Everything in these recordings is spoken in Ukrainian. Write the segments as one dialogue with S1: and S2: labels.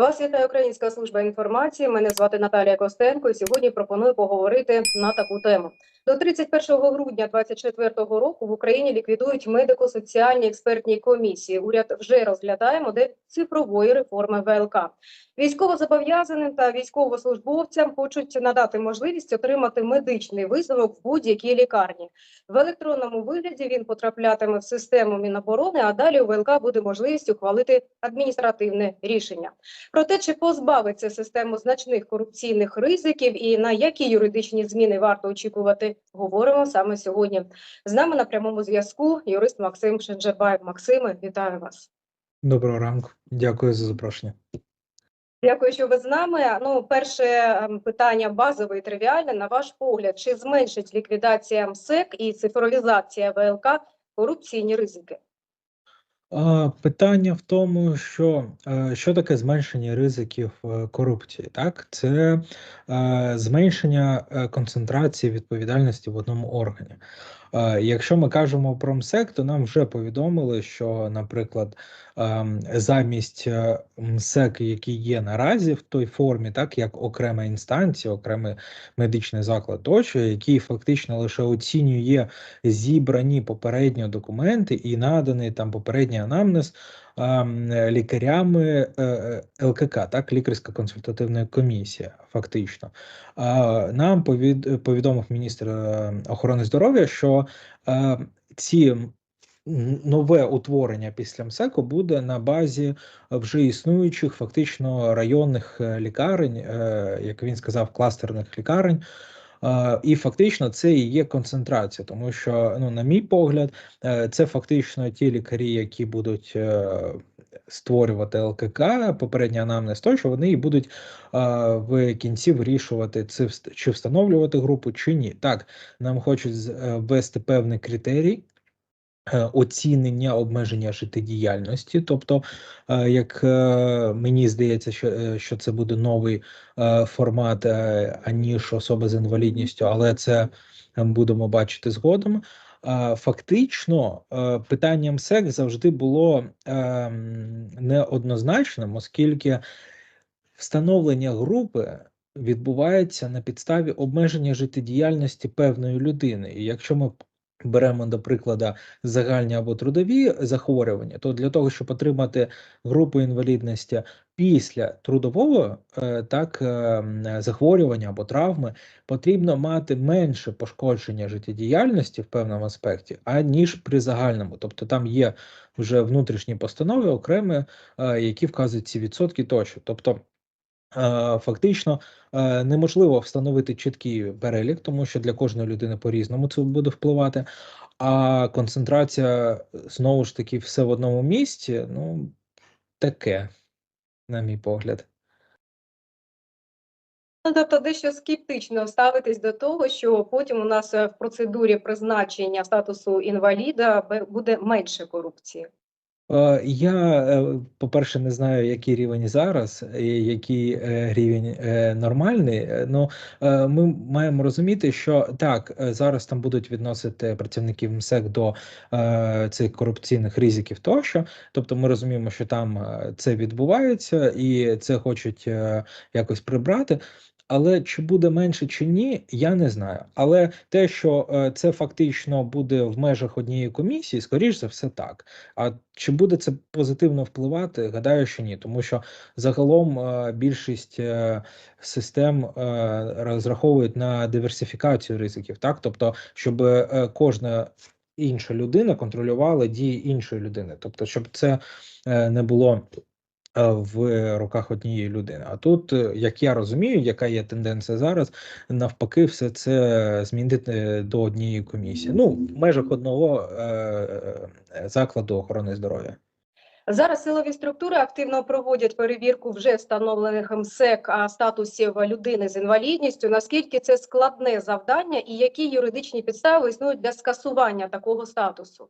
S1: Вас вітає Українська служба інформації. Мене звати Наталія Костенко. І сьогодні пропоную поговорити на таку тему. До 31 грудня 2024 року в Україні ліквідують медико-соціальні експертні комісії. Уряд вже розглядає модель цифрової реформи ВЛК. Військовозобов'язаним та військовослужбовцям хочуть надати можливість отримати медичний висновок в будь-якій лікарні. В електронному вигляді він потраплятиме в систему Міноборони, а далі у ВЛК буде можливість ухвалити адміністративне рішення. Про те, чи позбавиться систему значних корупційних ризиків і на які юридичні зміни варто очікувати, говоримо саме сьогодні. З нами на прямому зв'язку юрист Максим Шенджербаєв. Максиме, вітаю вас.
S2: Доброго ранку, дякую за запрошення.
S1: Дякую, що ви з нами. Ну, перше ем, питання базове і тривіальне. На ваш погляд, чи зменшить ліквідація МСЕК і цифровізація ВЛК корупційні ризики?
S2: Питання в тому, що е, що таке зменшення ризиків е, корупції? Так, це е, зменшення концентрації відповідальності в одному органі. Якщо ми кажемо про МСЕК, то нам вже повідомили, що, наприклад, ем, замість МСЕК, який є наразі в той формі, так як окрема інстанція, окремий медичний заклад, тощо, який фактично лише оцінює зібрані попередньо документи і наданий там попередній анамнез ем, лікарями е, е, ЛКК, так, лікарська консультативна комісія, фактично. Нам повід, повідомив міністр охорони здоров'я, що ці нове утворення після МСЕКу буде на базі вже існуючих фактично районних лікарень, як він сказав, кластерних лікарень. І фактично це і є концентрація, тому що, ну, на мій погляд, е, це фактично ті лікарі, які будуть е, створювати ЛКК, попередній анамнез, тощо вони і будуть в кінці вирішувати, це чи встановлювати групу, чи ні. Так, нам хочуть е, ввести певний критерій. Е, Оцінення обмеження життєдіяльності, тобто, е, як е, мені здається, що, це буде новий формат, аніж особа з інвалідністю, але це будемо бачити згодом. Фактично, е, питання МСЕК завжди було неоднозначним, оскільки встановлення групи відбувається на підставі обмеження життєдіяльності певної людини. І якщо ми беремо до прикладу загальні або трудові захворювання, то для того, щоб отримати групу інвалідності після трудового е, так е, захворювання або травми, потрібно мати менше пошкодження життєдіяльності в певному аспекті, аніж при загальному. Тобто там є вже внутрішні постанови окремі, е, які вказують ці відсотки тощо. Тобто Фактично е, неможливо встановити чіткий перелік, тому що для кожної людини по-різному це буде впливати. А концентрація знову ж таки все в одному місці, ну таке, на мій погляд.
S1: Ну, тобто дещо скептично ставитись до того, що потім у нас е, в процедурі призначення статусу інваліда буде менше корупції.
S2: Е, Я, е, по-перше, не знаю, який рівень зараз, і який е, рівень е, нормальний. Ну, ми маємо розуміти, що так, зараз там будуть відносити працівників МСЕК до цих корупційних ризиків тощо. Тобто ми розуміємо, що там це відбувається і це хочуть якось прибрати. Але чи буде менше чи ні, я не знаю. Але те, що е, це фактично буде в межах однієї комісії, скоріш за все, так. А чи буде це позитивно впливати? Гадаю, що ні, тому що загалом е, більшість е, систем розраховують на диверсифікацію ризиків, так тобто, щоб кожна інша людина контролювала дії іншої людини, тобто, щоб це не було. Е, В руках однієї людини. А тут, е, як я розумію, яка є тенденція зараз, навпаки, все це змінити до однієї комісії. Ну, в межах одного е, е, закладу охорони здоров'я.
S1: Зараз силові структури активно проводять перевірку вже встановлених МСЕК статусів людини з інвалідністю. Наскільки це складне завдання, і які юридичні підстави існують для скасування такого статусу?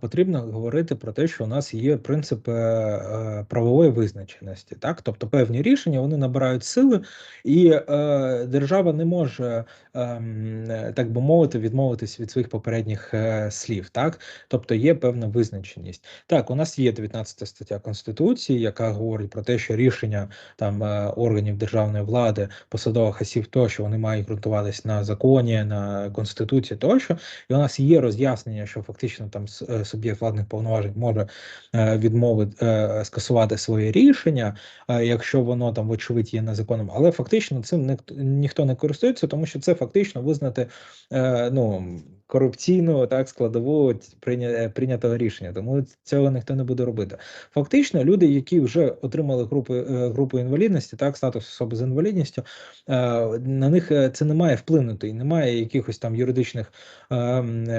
S2: Потрібно говорити про те, що у нас є принципи е, правової визначеності. Так, тобто певні рішення вони набирають сили, і е, держава не може, ем, так би мовити, відмовитись від своїх попередніх е, слів. Так, тобто є певна визначеність. Так, у нас є 19 стаття Конституції, яка говорить про те, що рішення там органів державної влади, посадових осіб, тощо вони мають ґрунтуватись на законі, на конституції тощо. І у нас є роз'яснення, що фактично там суб'єкт владних повноважень може е, відмовити е, скасувати своє рішення, е, якщо воно там вочевидь є незаконним. Але фактично цим ніхто, не користується, тому що це фактично визнати е, ну. Корупційну так складову ць- е, прийнятого рішення, тому цього ніхто не буде робити. Фактично, люди, які вже отримали групи е, групу інвалідності, так статус особи з інвалідністю, е, на них це не має вплинути і немає якихось там юридичних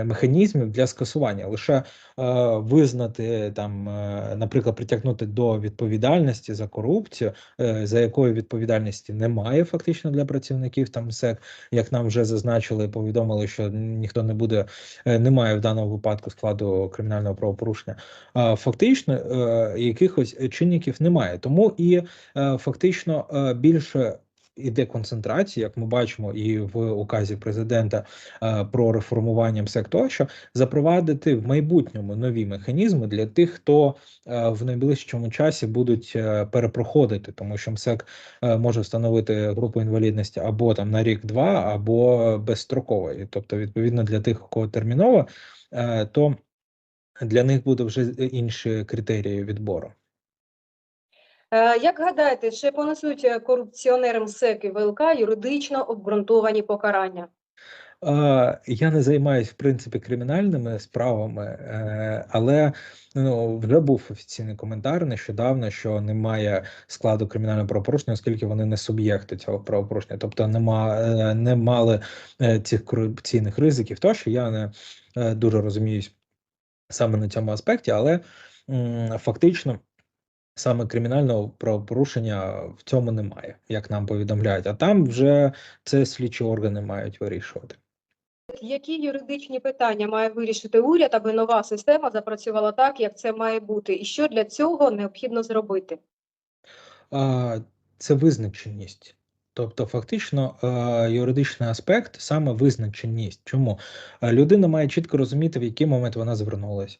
S2: механізмів для скасування. Лише визнати там, наприклад, притягнути до відповідальності за корупцію, за якої відповідальності немає фактично для працівників там СЕК, як нам вже зазначили, повідомили, що ніхто не буде, е, немає в даному випадку складу кримінального правопорушення. Фактично е, якихось чинників немає, тому і е, фактично більше. Іде концентрація, як ми бачимо, і в указі президента е, про реформування МСЕК тощо запровадити в майбутньому нові механізми для тих, хто е, в найближчому часі будуть е, перепроходити, тому що МСЕК може встановити групу інвалідності або там на рік-два, або безстроково. І, Тобто, відповідно для тих, у кого терміново, то для них буде вже інші критерії відбору.
S1: Е, Як гадаєте, чи понесуть е, корупціонерам СЕК і ВЛК юридично обґрунтовані покарання?
S2: Е, Я не займаюсь в принципі кримінальними справами, але ну вже був офіційний коментар нещодавно, що немає складу кримінального правопорушення, оскільки вони не суб'єкти цього правопорушення, тобто нема не мали цих корупційних ризиків. Тощо я не дуже розуміюсь саме на цьому аспекті, але фактично. Саме кримінального правопорушення в цьому немає, як нам повідомляють. А там вже це слідчі органи мають вирішувати.
S1: Які юридичні питання має вирішити уряд, аби нова система запрацювала так, як це має бути, і що для цього необхідно зробити?
S2: Це визначеність. Тобто, фактично, юридичний аспект саме визначеність. Чому людина має чітко розуміти, в який момент вона звернулась, й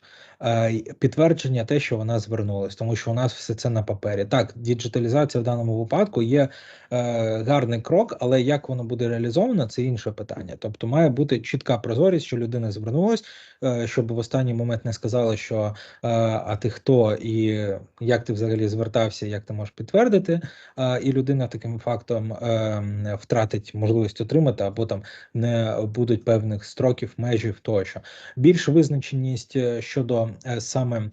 S2: підтвердження те, що вона звернулась, тому що у нас все це на папері. Так, діджиталізація в даному випадку є е, гарний крок, але як воно буде реалізовано, це інше питання. Тобто, має бути чітка прозорість, що людина звернулась, е, щоб в останній момент не сказали, що е, а ти хто і як ти взагалі звертався, як ти можеш підтвердити і людина таким фактом втратить можливість отримати, або там не будуть певних строків, межів тощо. Більш визначеність щодо саме е,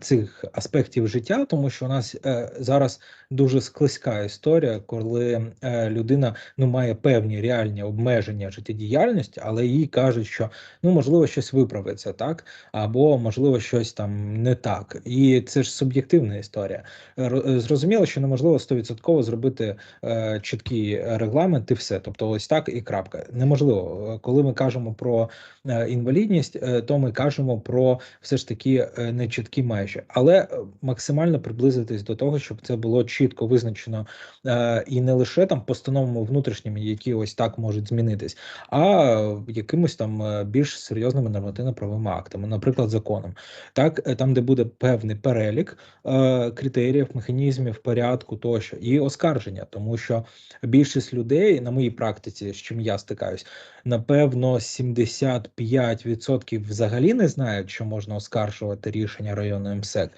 S2: цих аспектів життя, тому що у нас е, зараз дуже склизька історія, коли е, людина ну має певні реальні обмеження життєдіяльності, але їй кажуть, що ну можливо щось виправиться, так або можливо щось там не так, і це ж суб'єктивна історія. Ро- Зрозуміло, що неможливо 100% зробити е, чіткий регламент і все. Тобто, ось так і крапка. Неможливо. Е, Коли ми кажемо про е, інвалідність, е, то ми кажемо про все ж таки е, нечіткі межі, але е, максимально приблизитись до того, щоб це було чітко визначено е, і не лише там постановами внутрішніми, які ось так можуть змінитись, а е, якимось там е, більш серйозними нормативно-правовими актами, наприклад, законом. Так, там, де буде певний перелік е, критеріїв, механізмів, порядку тощо, і оскарження, тому що більшість людей на моїй практиці, з чим я стикаюсь, напевно, 75% взагалі не знають, що можна оскаржувати рішення районної МСЕК,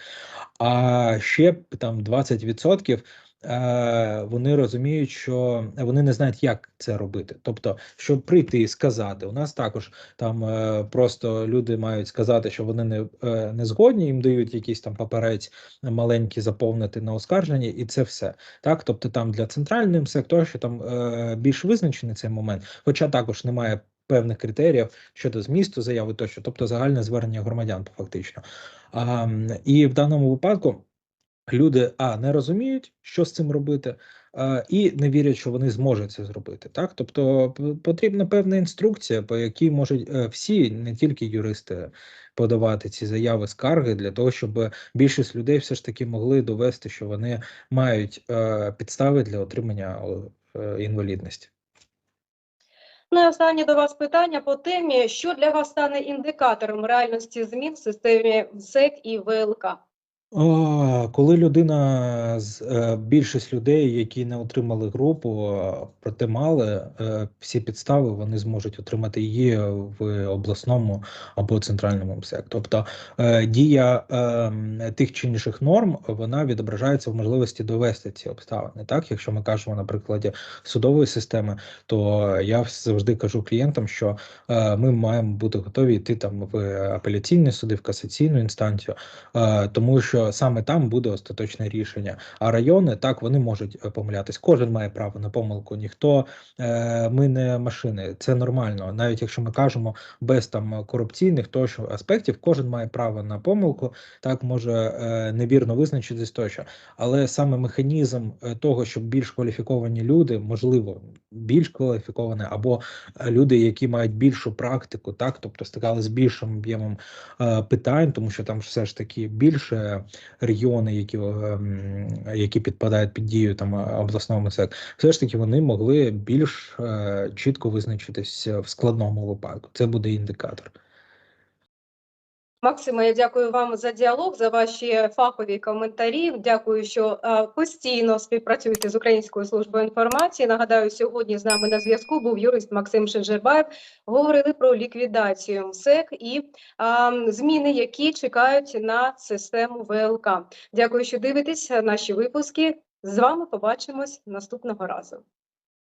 S2: а ще там 20% е, вони розуміють, що вони не знають, як це робити. Тобто, щоб прийти і сказати, у нас також там е, просто люди мають сказати, що вони не, е, не згодні, їм дають якийсь там паперець маленький заповнити на оскарження, і це все. Так, тобто там для центральним сектору, що там більш визначений цей момент, хоча також немає. Певних критеріїв щодо змісту заяви, тощо, тобто загальне звернення громадян, фактично. А, і в даному випадку люди а не розуміють, що з цим робити, і не вірять, що вони зможуть це зробити. Так, тобто потрібна певна інструкція, по якій можуть е, всі, не тільки юристи, подавати ці заяви, скарги для того, щоб більшість людей все ж таки могли довести, що вони мають е, підстави для отримання е, інвалідності.
S1: Ну і останнє до вас питання по темі, що для вас стане індикатором реальності змін в системі СЕК і ВЛК?
S2: Коли людина з е, більшість людей, які не отримали групу, проте мали е, всі підстави, вони зможуть отримати її в обласному або центральному МСЕК. Тобто е, дія е, тих чи інших норм вона відображається в можливості довести ці обставини. Так, якщо ми кажемо на прикладі судової системи, то я завжди кажу клієнтам, що ми маємо бути готові йти там в апеляційні суди, в касаційну інстанцію. Тому що саме там буде остаточне рішення. А райони так вони можуть е, помилятись. Кожен має право на помилку. Ніхто е, ми не машини. Це нормально. Навіть якщо ми кажемо без там корупційних тощо аспектів, кожен має право на помилку. Так може е, невірно визначитись тощо. Але саме механізм того, щоб більш кваліфіковані люди, можливо, більш кваліфіковані, або люди, які мають більшу практику, так тобто стикали з більшим об'ємом питань, тому що там все ж таки більше регіони, які, ем, які підпадають під дію там е, обласного МСЕК, все ж таки вони могли більш е, чітко визначитись в складному випадку. Це буде індикатор.
S1: Максиме, я дякую вам за діалог, за ваші фахові коментарі. Дякую, що е, постійно співпрацюєте з Українською службою інформації. Нагадаю, сьогодні з нами на зв'язку був юрист Максим Шенжербаєв. Говорили про ліквідацію МСЕК і е, зміни, які чекають на систему ВЛК. Дякую, що дивитесь наші випуски. З вами побачимось наступного разу.